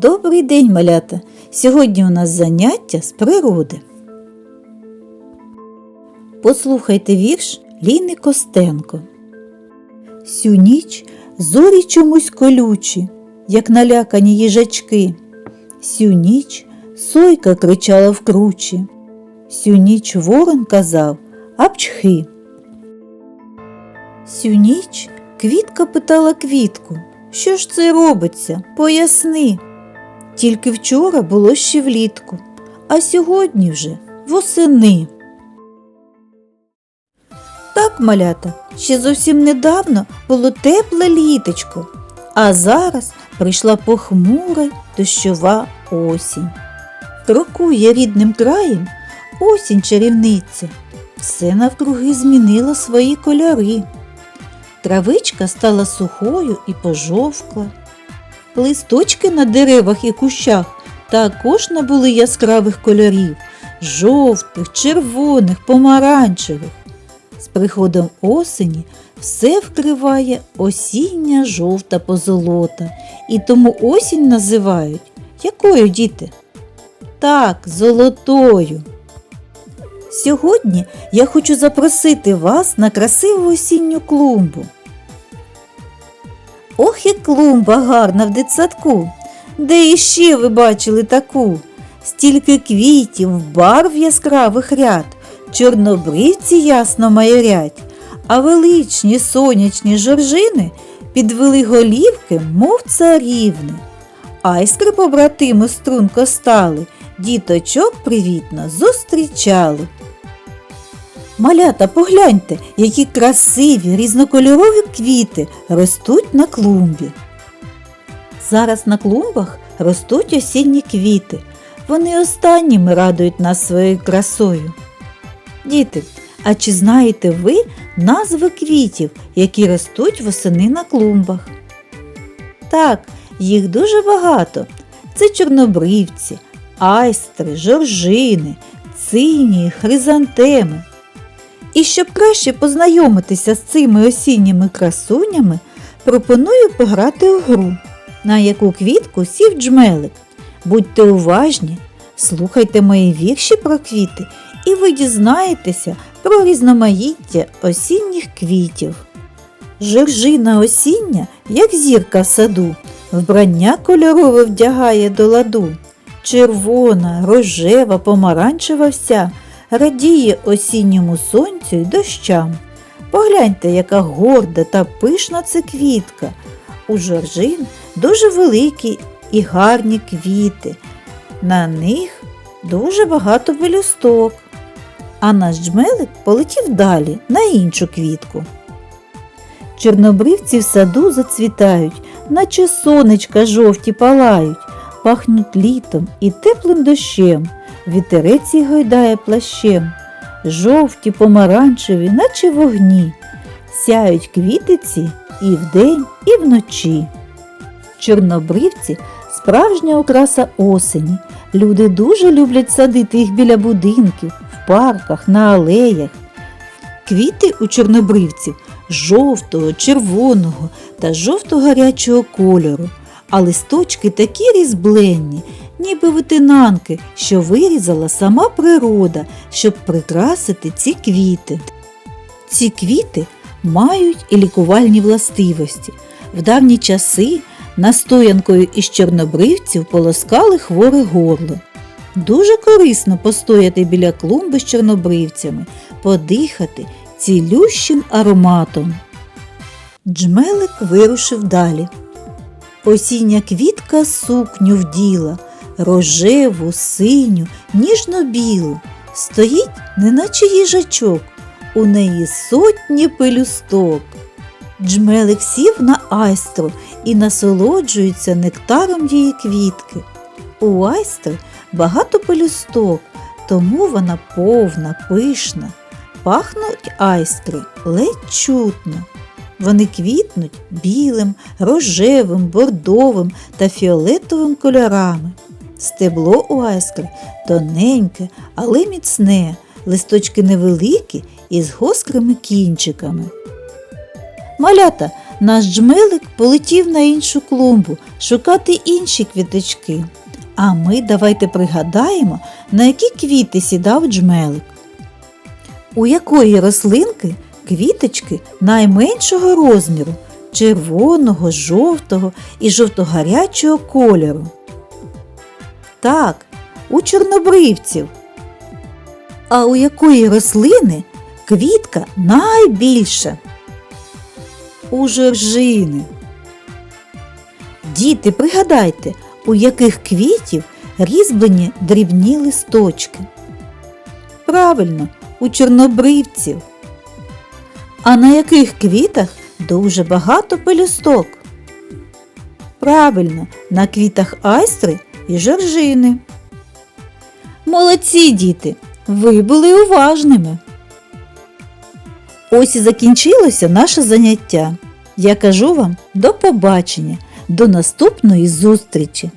Добрий день, малята! Сьогодні у нас заняття з природи. Послухайте вірш Ліни Костенко. Сю ніч зорі чомусь колючі, як налякані їжачки. Сю ніч сойка кричала в кручі. Сю ніч ворон казав апчхи. Сю ніч квітка питала квітку, що ж це робиться? Поясни. Тільки вчора було ще влітку, а сьогодні вже восени. Так, малята, ще зовсім недавно було тепле літочко, а зараз прийшла похмура дощова осінь. Крокує рідним краєм осінь чарівниця, все навкруги змінило свої кольори. Травичка стала сухою і пожовкла. Листочки на деревах і кущах також набули яскравих кольорів жовтих, червоних, помаранчевих. З приходом осені все вкриває осіння жовта позолота, і тому осінь називають якою діти? Так, золотою. Сьогодні я хочу запросити вас на красиву осінню клумбу. Ох і клумба гарна в дитсадку. Де іще ви бачили таку? Стільки квітів, барв яскравих ряд, чорнобривці ясно майорять, а величні сонячні жоржини підвели голівки, мов царівни. Айскри побратими струнко стали, діточок привітно зустрічали. Малята, погляньте, які красиві різнокольорові квіти ростуть на клумбі. Зараз на клумбах ростуть осінні квіти. Вони останніми радують нас своєю красою. Діти, а чи знаєте ви назви квітів, які ростуть восени на клумбах? Так, їх дуже багато. Це чорнобривці, айстри, жоржини, цинії, хризантеми. І щоб краще познайомитися з цими осінніми красунями, пропоную пограти у гру, на яку квітку сів джмелик. Будьте уважні, слухайте мої вірші про квіти, і ви дізнаєтеся про різноманіття осінніх квітів. Жоржина осіння, як зірка в саду, вбрання кольорове вдягає до ладу. Червона, рожева, помаранчева вся радіє осінньому сонцю й дощам. Погляньте, яка горда та пишна це квітка. У жоржин дуже великі і гарні квіти. На них дуже багато пелюсток. А наш джмелик полетів далі на іншу квітку. Чорнобривці в саду зацвітають, наче сонечка жовті палають, пахнуть літом і теплим дощем, вітерець їх гойдає плащем, жовті, помаранчеві, наче вогні, сяють квітиці і вдень, і вночі. Чорнобривці справжня окраса осені. Люди дуже люблять садити їх біля будинків, в парках, на алеях. Квіти у чорнобривців жовтого, червоного та жовто-гарячого кольору, а листочки такі різбленні, ніби витинанки, що вирізала сама природа, щоб прикрасити ці квіти. Ці квіти мають і лікувальні властивості. В давні часи настоянкою із чорнобривців полоскали хворе горло. Дуже корисно постояти біля клумби з чорнобривцями, подихати цілющим ароматом. Джмелик вирушив далі. Осіння квітка сукню вділа, рожеву, синю, ніжно-білу, стоїть, неначе їжачок, у неї сотні пелюсток. Джмелик сів на айстру і насолоджується нектаром її квітки. У айстри багато пелюсток, тому вона повна, пишна. Пахнуть айстри ледь чутно. Вони квітнуть білим, рожевим, бордовим та фіолетовим кольорами. Стебло у айскри тоненьке, але міцне, листочки невеликі і з гострими кінчиками. Малята, наш джмелик полетів на іншу клумбу шукати інші квіточки. А ми давайте пригадаємо, на які квіти сідав джмелик. У якої рослинки квіточки найменшого розміру червоного, жовтого і жовтогарячого кольору. Так, у чорнобривців. А у якої рослини квітка найбільша? У жоржини. Діти, пригадайте, у яких квітів різьблені дрібні листочки. Правильно, у чорнобривців. А на яких квітах дуже багато пелюсток? Правильно, на квітах айстри і жоржини. Молодці діти! Ви були уважними. Ось і закінчилося наше заняття. Я кажу вам до побачення, до наступної зустрічі!